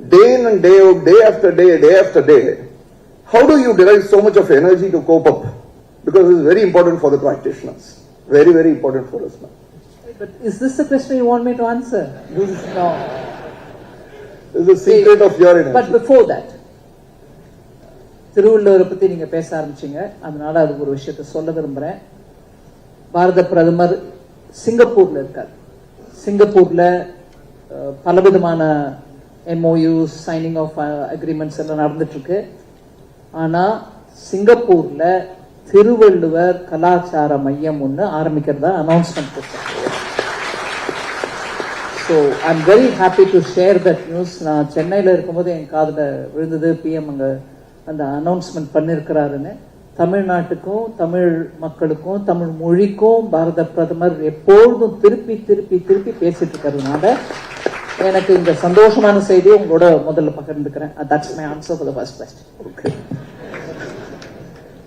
day in and day out, day after day, day after day, how do you derive so much of energy to cope up? Because it's very important for the practitioners. Very, very important for us now. But is this the question you want me to answer? This is no. This is the secret of your energy. But before that, திருவள்ளுவரை பத்தி நீங்க பேச ஆரம்பிச்சீங்க அதனால அதுக்கு ஒரு விஷயத்த சொல்ல விரும்புறேன் பாரத பிரதமர் சிங்கப்பூர்ல இருக்கார் சிங்கப்பூர்ல பலவிதமான எம்ஓயு சைனிங் ஆஃப் அக்ரிமெண்ட்ஸ் எல்லாம் நடந்துட்டுருக்கு. ஆனால் சிங்கப்பூரில் திருவள்ளுவர் கலாச்சார மையம் ஒன்று ஆரம்பிக்கிறதா அனௌன்ஸ்மெண்ட் கொடுத்தாங்க so I'm very happy to share that news நான் சென்னையில் இருக்கும்போது என் காதில் விழுந்தது. பிஎம் அங்கே அந்த அனௌன்ஸ்மெண்ட் பண்ணியிருக்கிறாருன்னு தமிழ்நாட்டுக்கும் தமிழ் மக்களுக்கும் தமிழ் மொழிக்கும் பாரத பிரதமர் எப்பொழுதும் திருப்பி திருப்பி திருப்பி பேசிட்டு இருக்கிறதுனால எனக்கு இந்த சந்தோஷமான செய்தியை உங்களோட முதல்ல பகிர்ந்துக்கிறேன் that's my answer for the first question Okay.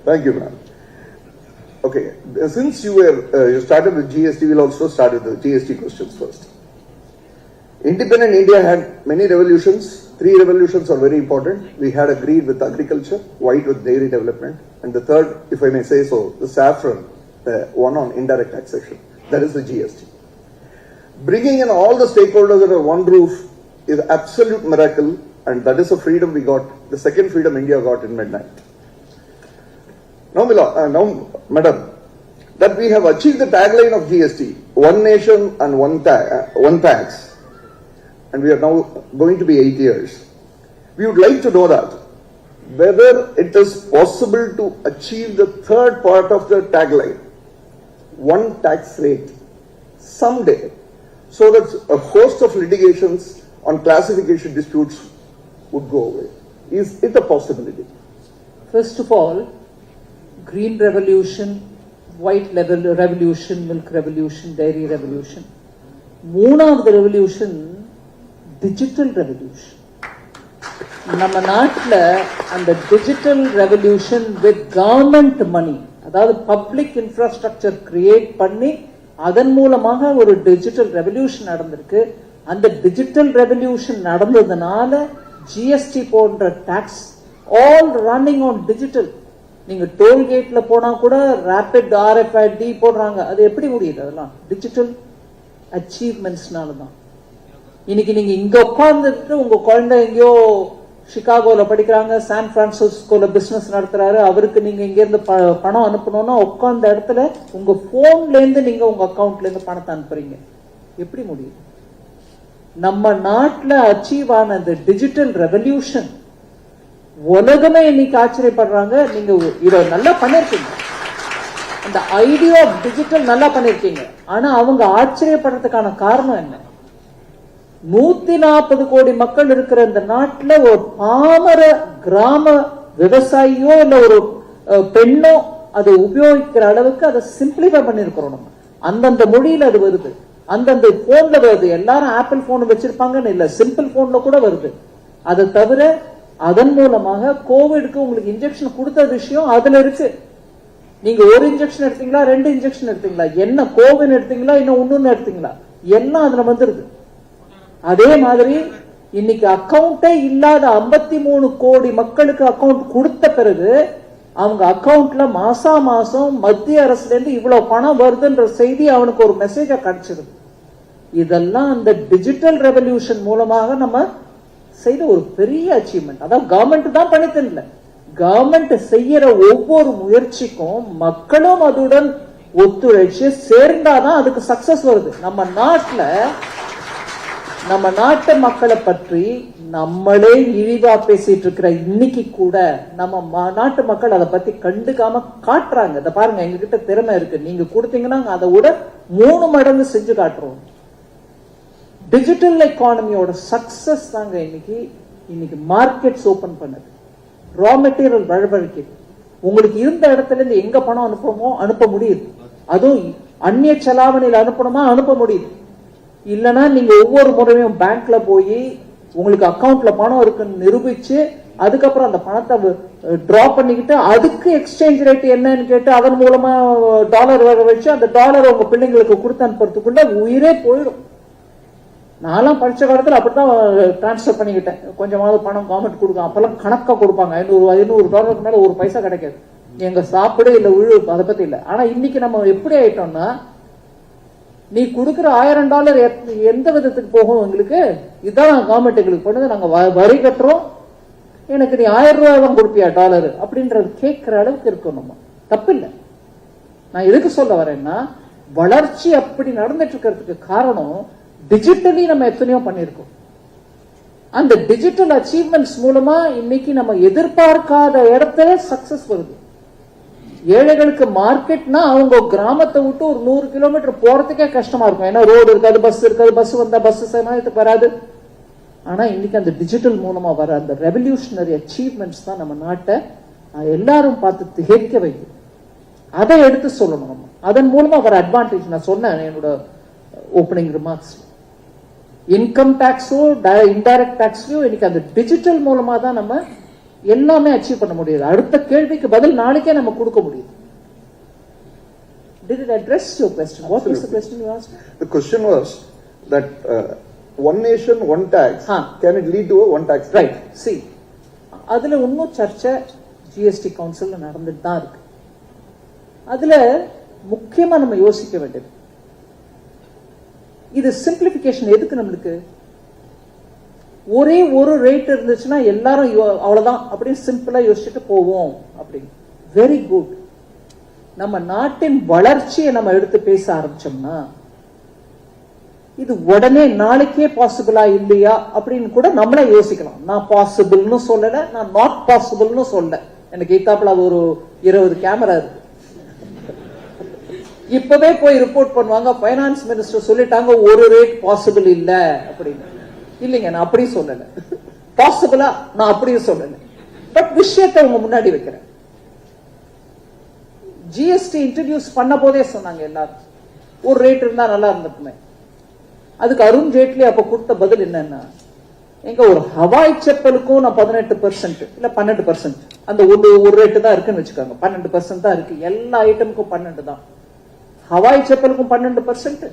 Thank you, ma'am. Okay, since you were, uh, you started with GST, we'll also start with the GST questions first. Independent India had many revolutions. Three revolutions are very important. We had agreed with agriculture, white with dairy development, and the third, if I may say so, the saffron, the one on indirect taxation. That is the GST. Bringing in all the stakeholders under one roof is absolute miracle, and that is a freedom we got, the second freedom India got in midnight. Now, uh, now, madam, that we have achieved the tagline of GST, one nation and one, ta- uh, one tax, and we are now going to be eight years. We would like to know that whether it is possible to achieve the third part of the tagline, one tax rate, someday, so that a host of litigations on classification disputes would go away. Is it a possibility? First of all, green revolution, white level revolution, milk revolution, dairy revolution. மூணாவது revolution digital revolution நம்ம நாட்டுல அந்த digital revolution with government money அதாவது public infrastructure create பண்ணி அதன் மூலமாக ஒரு digital revolution நடந்திருக்கு. அந்த டிஜிட்டல் ரெவல்யூஷன் நடந்ததுனால ஜிஎஸ்டி போன்ற tax all running on digital நீங்க டோல்கேட்ல போனா கூட ரேபிட் ஆர்எஃப்ஐடி போடுறாங்க. அது எப்படி முடியுது அதெல்லாம்? டிஜிட்டல் அச்சீவ்மெண்ட்ஸ்னால தான் இன்னைக்கு நீங்க இங்க உட்கார்ந்துட்டு உங்க குழந்தை எங்கேயோ சிகாகோல படிக்கிறாங்க சான் பிரான்சிஸ்கோல பிசினஸ் நடத்துறாரு. அவருக்கு நீங்க இங்க இருந்து ப- பணம் அனுப்பணும்னா உட்கார்ந்த இடத்துல உங்க போன்ல இருந்து நீங்க உங்க அக்கவுண்ட்ல இருந்து பணத்தை அனுப்புறீங்க. எப்படி முடியும்? நம்ம நாட்டில் அச்சீவ் ஆன இந்த டிஜிட்டல் ரெவல்யூஷன் உலகமே இன்னைக்கு ஆச்சரியப்படுறாங்க. நீங்க இதை நல்லா பண்ணிருக்கீங்க. அந்த ஐடியா ஆஃப் டிஜிட்டல் நல்லா பண்ணிருக்கீங்க. ஆனா அவங்க ஆச்சரியப்படுறதுக்கான காரணம் என்ன? நூத்தி நாற்பது கோடி மக்கள் இருக்கிற இந்த நாட்டுல ஒரு பாமர கிராம விவசாயியோ இல்ல ஒரு பெண்ணோ அதை உபயோகிக்கிற அளவுக்கு அதை சிம்பிளிஃபை பண்ணிருக்கிறோம் நம்ம. அந்தந்த மொழியில அது வருது. அந்தந்த போன்ல வருது. எல்லாரும் ஆப்பிள் போன் வச்சிருப்பாங்கன்னு இல்ல சிம்பிள் போன்ல கூட வருது. அதை தவிர அதன் மூலமாக கோவிடுக்கு உங்களுக்கு இன்ஜெக்ஷன் கொடுத்த விஷயம் அதுல இருக்கு. நீங்க ஒரு இன்ஜெக்ஷன் எடுத்தீங்களா ரெண்டு இன்ஜெக்ஷன் எடுத்தீங்களா என்ன கோவின் எடுத்தீங்களா இன்னும் ஒன்னு எடுத்தீங்களா எல்லாம் அதுல வந்துருது. அதே மாதிரி இன்னைக்கு அக்கவுண்டே இல்லாத 53 மூணு கோடி மக்களுக்கு அக்கவுண்ட் கொடுத்த பிறகு அவங்க அக்கவுண்ட்ல மாசா மாசம் மத்திய அரசுல இருந்து இவ்வளவு பணம் வருதுன்ற செய்தி அவனுக்கு ஒரு மெசேஜா கிடைச்சிருது. இதெல்லாம் அந்த டிஜிட்டல் ரெவல்யூஷன் மூலமாக நம்ம செய்த ஒரு பெரிய அச்சீவ்மெண்ட் அதாவது கவர்மெண்ட் தான் பண்ணித்தது இல்ல கவர்மெண்ட் செய்யற ஒவ்வொரு முயற்சிக்கும் மக்களும் அதுடன் ஒத்துழைச்சு சேர்ந்தாதான் அதுக்கு சக்சஸ் வருது. நம்ம நாட்டுல நம்ம நாட்டு மக்களை பற்றி நம்மளே இழிவா பேசிட்டு இருக்கிற இன்னைக்கு கூட நம்ம நாட்டு மக்கள் அதை பத்தி கண்டுக்காம காட்டுறாங்க. இதை பாருங்க எங்க கிட்ட திறமை இருக்கு. நீங்க கொடுத்தீங்கன்னா அதை விட மூணு மடங்கு செஞ்சு காட்டுறோம். டிஜிட்டல் எக்கானமியோட சக்சஸ் தாங்க இன்னைக்கு இன்னைக்கு மார்க்கெட்ஸ் ஓபன் பண்ணுது. ரா மெட்டீரியல் வழவழிக்குது. உங்களுக்கு இருந்த இடத்துல இருந்து எங்க பணம் அனுப்புறோமோ அனுப்ப முடியுது. அதுவும் அந்நிய செலாவணியில் அனுப்பணுமா? அனுப்ப முடியுது. இல்லைன்னா நீங்க ஒவ்வொரு முறையும் பேங்க்ல போய் உங்களுக்கு அக்கவுண்ட்ல பணம் இருக்குன்னு நிரூபிச்சு அதுக்கப்புறம் அந்த பணத்தை டிரா பண்ணிக்கிட்டு அதுக்கு எக்ஸ்சேஞ்ச் ரேட் என்னன்னு கேட்டு அதன் மூலமா டாலர் வர வச்சு அந்த டாலர் உங்க பிள்ளைங்களுக்கு கொடுத்து அனுப்புறதுக்குள்ள உயிரே போயிடும். நான்லாம் படிச்ச காலத்துல அப்படிதான் டிரான்ஸ்ஃபர் பண்ணிக்கிட்டேன். கொஞ்சமாவது பணம் கவர்மெண்ட் கொடுக்கும். அப்பெல்லாம் கணக்கா கொடுப்பாங்க. ஐநூறு ஐநூறு டாலருக்கு மேல ஒரு பைசா கிடைக்காது. எங்க சாப்பிடு இல்ல உழு அதை பத்தி இல்ல. ஆனா இன்னைக்கு நம்ம எப்படி ஆயிட்டோம்னா நீ கொடுக்குற ஆயிரம் டாலர் எத்- எந்த விதத்துக்கு போகும் எங்களுக்கு? இதான் கவர்மெண்ட் எங்களுக்கு பண்ணுது நாங்க வ- வரி கட்டுறோம். எனக்கு நீ ஆயிரம் ரூபாய் தான் கொடுப்பியா டாலர்? அப்படின்றது கேட்கிற அளவுக்கு இருக்கும் நம்ம. தப்பு இல்லை நான் எதுக்கு சொல்ல வரேன்னா வளர்ச்சி அப்படி நடந்துட்டு இருக்கிறதுக்கு காரணம் டிஜிட்டலி நம்ம எத்தனையோ பண்ணியிருக்கோம். அந்த டிஜிட்டல் அச்சீவ்மெண்ட்ஸ் மூலமா இன்னைக்கு நம்ம எதிர்பார்க்காத இடத்துல சக்சஸ் வருது. ஏழைகளுக்கு மார்க்கெட்னா அவங்க கிராமத்தை விட்டு ஒரு நூறு கிலோமீட்டர் போறதுக்கே கஷ்டமா இருக்கும். ஏன்னா ரோடு இருக்காது பஸ் இருக்காது பஸ் வந்தா பஸ் சமயத்துக்கு வராது. ஆனா இன்னைக்கு அந்த டிஜிட்டல் மூலமா வர அந்த ரெவல்யூஷனரி அச்சீவ்மெண்ட்ஸ் தான் நம்ம நாட்டை எல்லாரும் பார்த்து திகைக்க வைக்கும். அதை எடுத்து சொல்லணும் நம்ம. அதன் மூலமா வர அட்வான்டேஜ் நான் சொன்னேன் என்னோட ஓப்பனிங் ரிமார்க்ஸ் இன்கம் டேக்ஸோ இன்டைரக்ட் டேக்ஸ்லயோ இன்னைக்கு அந்த டிஜிட்டல் மூலமா தான் நம்ம எல்லாமே அச்சீவ் பண்ண முடியுது அடுத்த கேள்விக்கு பதில் நாளைக்கே நம்ம கொடுக்க முடியுது Did it address your question? What was the question you asked? The question was that uh, one nation, one tax, Huh. can it lead to a one tax? Right see அதுல இன்னும் சர்ச்சை ஜிஎஸ்டி கவுன்சில்ல நடந்துட்டு தான் இருக்கு அதுல முக்கியமா நம்ம யோசிக்க வேண்டியது இது சிம்பிளிபிகேஷன் எதுக்கு நம்மளுக்கு ஒரே ஒரு ரேட் இருந்துச்சுன்னா எல்லாரும் யோ- அவ்வளவுதான் அப்படின்னு சிம்பிளா யோசிச்சுட்டு போவோம் அப்படின்னு. வெரி குட் நம்ம நாட்டின் வளர்ச்சியை நம்ம எடுத்து பேச ஆரம்பிச்சோம்னா இது உடனே நாளைக்கே பாசிபிளா இல்லையா அப்படின்னு கூட நம்மளே யோசிக்கலாம். நான் பாசிபிள்னு சொல்லல நான் நாட் பாசிபிள்னு சொல்ல எனக்கு இத்தாப்புல அது ஒரு இருபது கேமரா இருக்கு. இப்பவே போய் ரிப்போர்ட் பண்ணுவாங்க பைனான்ஸ் மினிஸ்டர் சொல்லிட்டாங்க ஒரு ரேட் பாசிபிள் இல்ல அப்படின்னு. இல்லைங்க நான் அப்படி சொல்லல. பாசிபிளா நான் அப்படியும் சொல்லல. பட் விஷயத்தை உங்க முன்னாடி வைக்கிறேன். ஜிஎஸ்டி இன்ட்ரடியூஸ் பண்ண போதே சொன்னாங்க எல்லாரும். ஒரு ரேட் இருந்தா நல்லா இருந்திருக்குமே. அதுக்கு அருண் ஜேட்லி அப்ப கொடுத்த பதில் என்னன்னா எங்க ஒரு ஹவாய் செப்பலுக்கும் நான் பதினெட்டு பர்சன்ட் இல்ல பன்னெண்டு பர்சன்ட் அந்த ஒரு ஒரு ரேட்டு தான் இருக்குன்னு வச்சுக்கோங்க. பன்னெண்டு பர்சன்ட் தான் இருக்கு. எல்லா ஐட்டமுக்கும் பன்னெண்டு தான். ஹவாய் செப்பலுக்கும் பன்னெண்டு பர்சன்ட்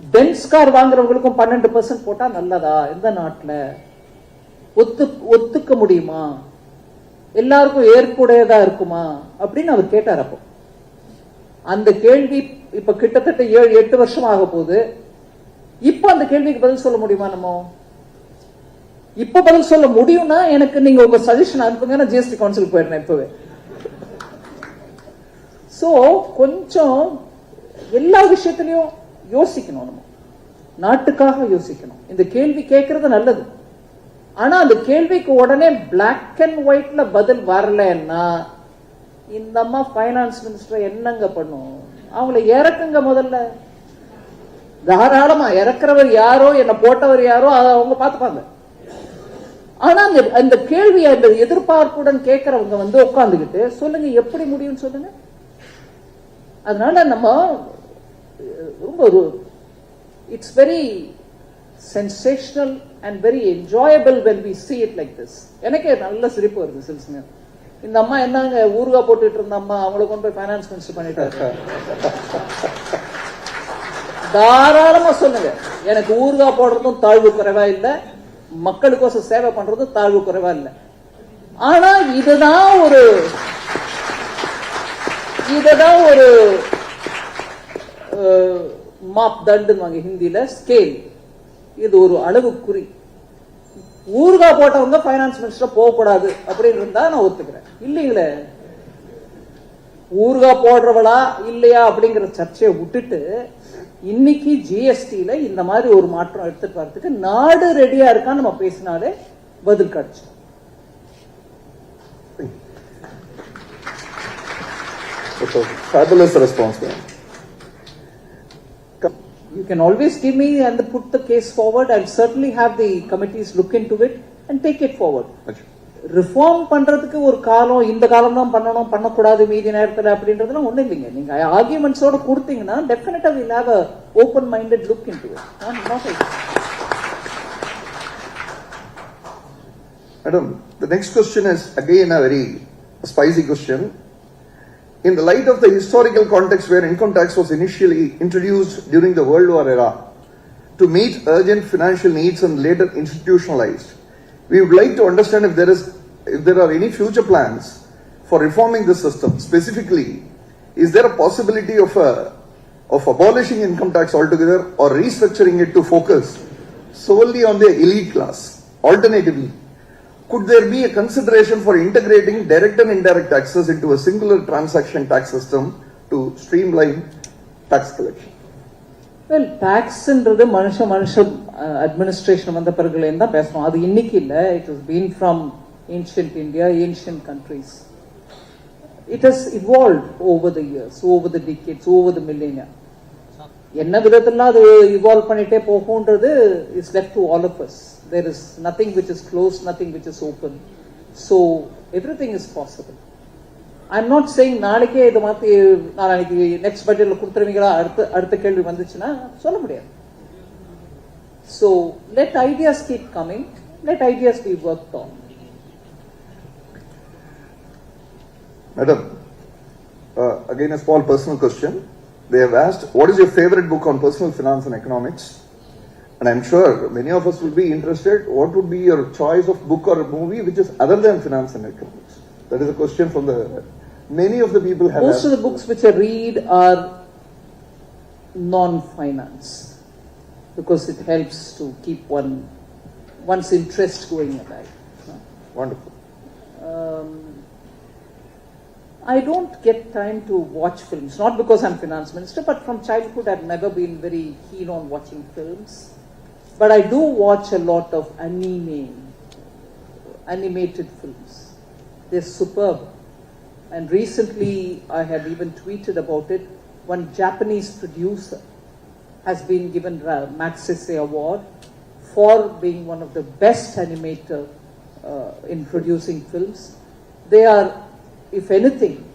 பென்ஸ் கார் வாங்குறவங்களுக்கும் பன்னெண்டு பர்சன்ட் போட்டா நல்லதா? இந்த நாட்டுல? ஒத்து ஒத்துக்க முடியுமா? எல்லாருக்கும் ஏற்புடையதா இருக்குமா? அப்படின்னு அவர் கேட்டார் அப்போ. அந்த கேள்வி இப்ப கிட்டத்தட்ட ஏழு எட்டு வருஷம் ஆக போகுது. இப்ப அந்த கேள்விக்கு பதில் சொல்ல முடியுமா நம்ம? இப்ப பதில் சொல்ல முடியும்னா எனக்கு நீங்க உங்க சஜஷன் அனுப்புங்க நான் ஜிஎஸ்டி கவுன்சில் போயிடுறேன் இப்பவே. சோ கொஞ்சம் எல்லா விஷயத்திலையும் யோசிக்கணும் நம்ம நாட்டுக்காக யோசிக்கணும். இந்த கேள்வி கேட்கறது நல்லது. ஆனா அந்த கேள்விக்கு உடனே பிளாக் அண்ட் ஒயிட்ல பதில் வரலன்னா இந்த அம்மா ஃபைனான்ஸ் மினிஸ்டர் என்னங்க பண்ணும்? அவங்கள இறக்குங்க முதல்ல. தாராளமா இறக்குறவர் யாரோ என்ன போட்டவர் யாரோ அவங்க பார்த்துப்பாங்க. ஆனா அந்த அந்த கேள்வி அந்த எதிர்பார்ப்புடன் கேட்கறவங்க வந்து உட்கார்ந்துகிட்டு சொல்லுங்க எப்படி முடியும்னு சொல்லுங்க. அதனால நம்ம ரொம்ப ஒரு it's very sensational and very enjoyable when we see it like this எனக்கே நல்ல சிரிப்பு வருது சில சமயம் இந்த அம்மா என்னங்க ஊறுகாய் போட்டுட்டு இருந்த அம்மா அவங்கள கொண்டு போய் ஃபைனான்ஸ் மினிஸ்டர் பண்ணிட்டாரு. தாராளமா சொல்லுங்க. எனக்கு ஊறுகாய் போடுறதும் தாழ்வு குறைவா இல்ல மக்களுக்கோசம் சேவை பண்றதும் தாழ்வு குறைவா இல்ல. ஆனா இதுதான் ஒரு இதுதான் ஒரு மாப் ஹிந்தியில ஹிந்தில ஸ்கேல் இது ஒரு அளவு குறி போட்டவங்க ஃபைனான்ஸ் மினிஸ்டர் போகக்கூடாது அப்படின்னு இருந்தா நான் ஒத்துக்கிறேன். இல்லைங்களே? ஊர்கா போடுறவளா இல்லையா அப்படிங்கிற சர்ச்சையை விட்டுட்டு இன்னைக்கு ஜிஎஸ்டில இந்த மாதிரி ஒரு மாற்றம் எடுத்துட்டு வரதுக்கு நாடு ரெடியா இருக்கான்னு நம்ம பேசினாலே பதில் கிடைச்சு. Fabulous response. You can always give me and put the case forward. I'll certainly have the committees look into it and take it forward. Reform பண்றதுக்கு ஒரு காலம் இந்த காலம் தான் பண்ணணும் பண்ணக்கூடாது மீதி நேரத்துல அப்படின்றதுலாம் ஒண்ணும் இல்லைங்க நீங்க ஆர்கியூமெண்ட்ஸோட கொடுத்தீங்கன்னா definitely will have a open minded look into Madam, the next question is again a very spicy question. In the light of the historical context where income tax was initially introduced during the World War era, to meet urgent financial needs and later institutionalized. We would like to understand if there is if there are any future plans for reforming the system. Specifically, is there a possibility of a of abolishing income tax altogether or restructuring it to focus solely on the elite class? Alternatively, could there be a consideration for integrating direct and indirect taxes into a singular transaction tax system to streamline tax collection? Well டாக்ஸ்ன்றது மனுஷ மனுஷம் administration வந்த பிறகுலேருந்து தான் பேசணும் அது இன்னைக்கு இல்லை. It is been from ancient India ancient countries it has evolve over the years over the decades over the millennia என்ன விதத்துல அது இவால்வ் பண்ணிட்டே போகும்ன்றது is left to all of us there is nothing which is close nothing which is open so everything is possible I'm not saying நாளைக்கே இது மாத்தி நாளைக்கு next பட்ஜெட்ல கொடுத்துருவீங்களா? அடுத்த அடுத்த கேள்வி வந்துச்சுன்னா சொல்ல முடியாது. So let ideas keep coming let ideas be work on Madam, uh, again a small personal question. They have asked, what is your favorite book on personal finance and economics? And I'm sure many of us will be interested. What would be your choice of book or movie which is other than finance and economics? That is a question from the many of the people have. Most of the books which I read are non-finance because it helps to keep one one's interest going alive. Wonderful. Um, I don't get time to watch films, not because I'm finance minister, but from childhood I've never been very keen on watching films. But I do watch a lot of anime, animated films. They're superb. And recently I have even tweeted about it. One Japanese producer has been given Magsaysay Award for being one of the best animator uh, in producing films. They are, if anything,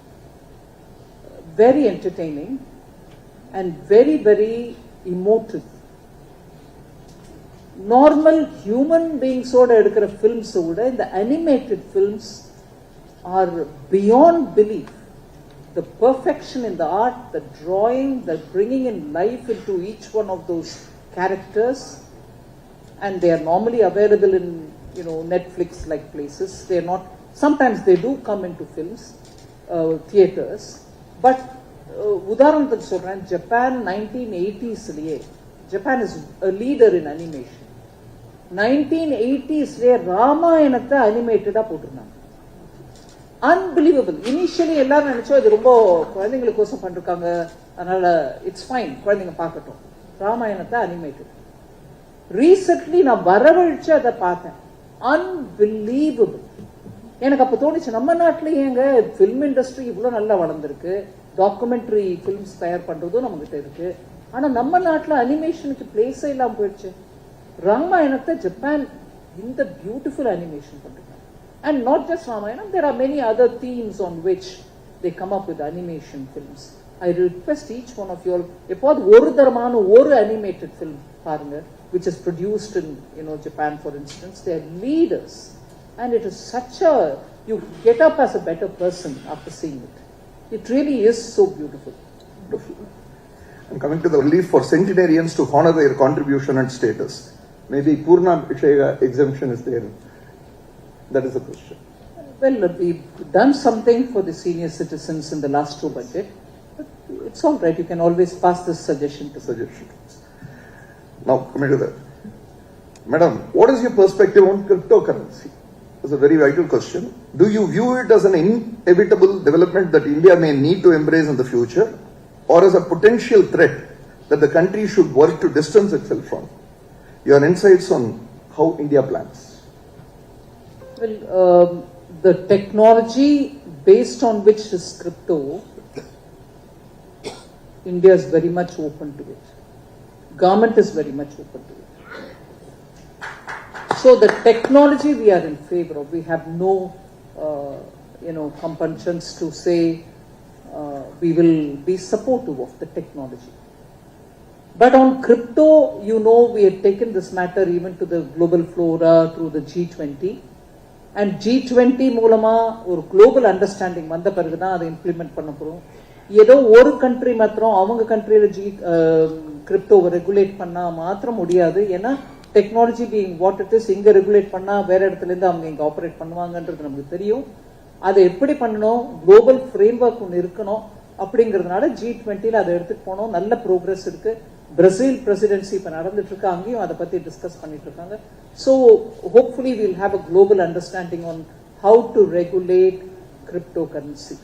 very entertaining and very, very emotive. Normal human பீயிங்ஸோட எடுக்கிற ஃபில்ம்ஸை விட இந்த animated films are beyond belief the perfection in the art the drawing the bringing in life into each one of those characters and they are normally available in you know Netflix like places. They are not. Sometimes they do come into films, uh, theaters, but uh, உதாரணத்துக்கு சொல்றேன் Japan nineteen எயிட்டிஸ்லயே Japan is leader in animation Nineteen எயிட்டிஸ்லயே ராமாயணத்தை அனிமேட்டடா போட்டிருந்தாங்க. Unbelievable initially எல்லாரும் நினைச்சோம் இது ரொம்ப குழந்தைங்களுக்கோசம் பண்ணிருக்காங்க. அதனால இட்ஸ் ஃபைன் குழந்தைங்க பார்க்கட்டும். ராமாயணத்தை அனிமேட்டட் ரீசென்ட்லி நான் வரவழிச்சு அதை பார்த்தேன். அன்பிலீவபிள் எனக்கு அப்ப தோணுச்சு நம்ம நாட்டுல ஏங்க ஃபிலிம் இண்டஸ்ட்ரி இவ்வளவு நல்லா வளர்ந்துருக்கு. டாக்குமெண்ட்ரி பிலிம்ஸ் தயார் பண்றதும் நம்மகிட்ட இருக்கு. ஆனா நம்ம நாட்டுல அனிமேஷனுக்கு பிளேஸே இல்லாம போயிடுச்சு. ராமாயணத்தை ஜப்பான் இந்த பியூட்டிஃபுல் அனிமேஷன் பண்றாங்க and not just Ramayana there are many other themes on which they come up with animation films I request each one of your எப்போது ஒரு தரமான ஒரு அனிமேட்டட் ஃபிலிம் பாருங்க which is produced in you know Japan for instance they are leaders and it is such a you get up as a better person after seeing it it really is so beautiful Wonderful. And coming to the relief for centenarians to honor their contribution and status. Maybe Purna Vishaya exemption is there. That is the question. well uh, we've done something for the senior citizens in the last two budget but it's all right you can always pass this suggestion to Suggestions. Now coming to that. Madam, what is your perspective on cryptocurrency? It's a very vital question. Do you view it as an inevitable development that India may need to embrace in the future, or as a potential threat that the country should work to distance itself from? Your insights on how India plans. Well, um, the technology based on which is crypto, India is very much open to it. Government is very much open to it. So the technology we are in favor of. We have no, uh, you know, compunctions to say uh, we will be supportive of the technology. But on crypto, you know, we had taken this matter even to the global flora through the G20. And G twenty மூலமாக ஒரு global understanding வந்த பிறகு தான் அதை implement பண்ண போகிறோம் ஏதோ ஒரு கண்ட்ரி மாத்திரம் அவங்க கண்ட்ரியில் ஜி கிரிப்டோவை ரெகுலேட் பண்ணால் மாத்திரம் முடியாது. ஏன்னா technology being what it is இங்கே ரெகுலேட் பண்ணால் வேற இடத்துல இருந்து அவங்க இங்கே ஆப்ரேட் பண்ணுவாங்கன்றது நமக்கு தெரியும். அதை எப்படி பண்ணணும்? குளோபல் ஃப்ரேம் ஒர்க் ஒன்று இருக்கணும். அப்படிங்கிறதுனால ஜி டுவெண்ட்டியில் அதை எடுத்துட்டு போனோம். நல்ல ப்ரோக்ரஸ் இருக்குது பிரேசில் பிரசிடென்சி இப்ப நடந்துட்டு இருக்கு அங்கேயும் அதை பத்தி டிஸ்கஸ் பண்ணிட்டு இருக்காங்க so hopefully will have a global understanding on how to regulate cryptocurrency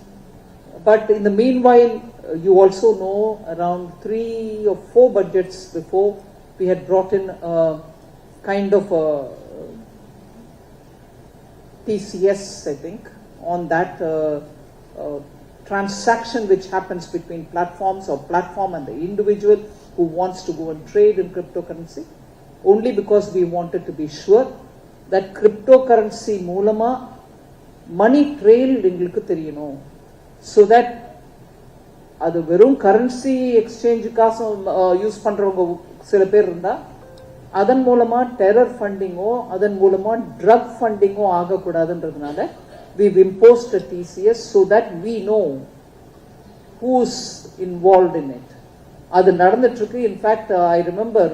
But in the meanwhile, uh, you also know around three or four budgets before we had brought in a kind of a TCS, I think, on that uh, uh, transaction which happens between platforms or platform and the individual Who wants to go and trade in cryptocurrency. Only because we wanted to be sure that cryptocurrency மூலமா மணி trail எங்களுக்கு தெரியணும் so that அது வெறும் currency எக்ஸ்சேஞ்சுக்காக use பண்றவங்க சில பேர் இருந்தா அதன் மூலமா டெரர் ஃபண்டிங்கோ அதன் மூலமா ட்ரக் ஃபண்டிங்கோ ஆகக்கூடாதுன்றதுனால we imposed TCS so that we know who's involve in it அது நடந்துட்டு இருக்கு இன்ஃபேக்ட் ஐ ரிமெம்பர்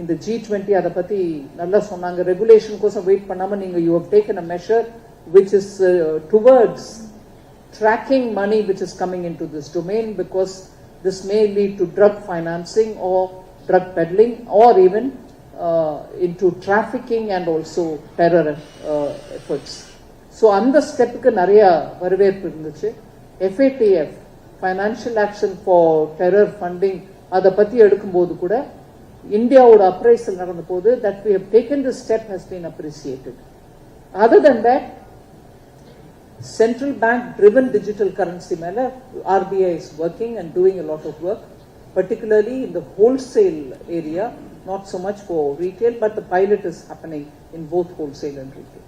இந்த ஜி டுவெண்ட்டி அதை பத்தி நல்லா சொன்னாங்க. ரெகுலேஷன் கோசம் வெயிட் பண்ணாம நீங்க you have taken a measure which is towards tracking money which is coming into this because because this may lead to drug financing drug drug peddling or even in to and and also terror efforts so அந்த ஸ்டெப்புக்கு நிறைய வரவேற்பு இருந்துச்சு. FATF financial action for terror funding அதை பற்றி எடுக்கும்போது கூட இந்தியாவோட அப்ரைசல் நடந்த போது that we have taken the step has been appreciated other than that central bank driven digital currency மேல RBI is working and doing a lot of work particularly in the wholesale area not so much for retail but the pilot is happening in both wholesale and retail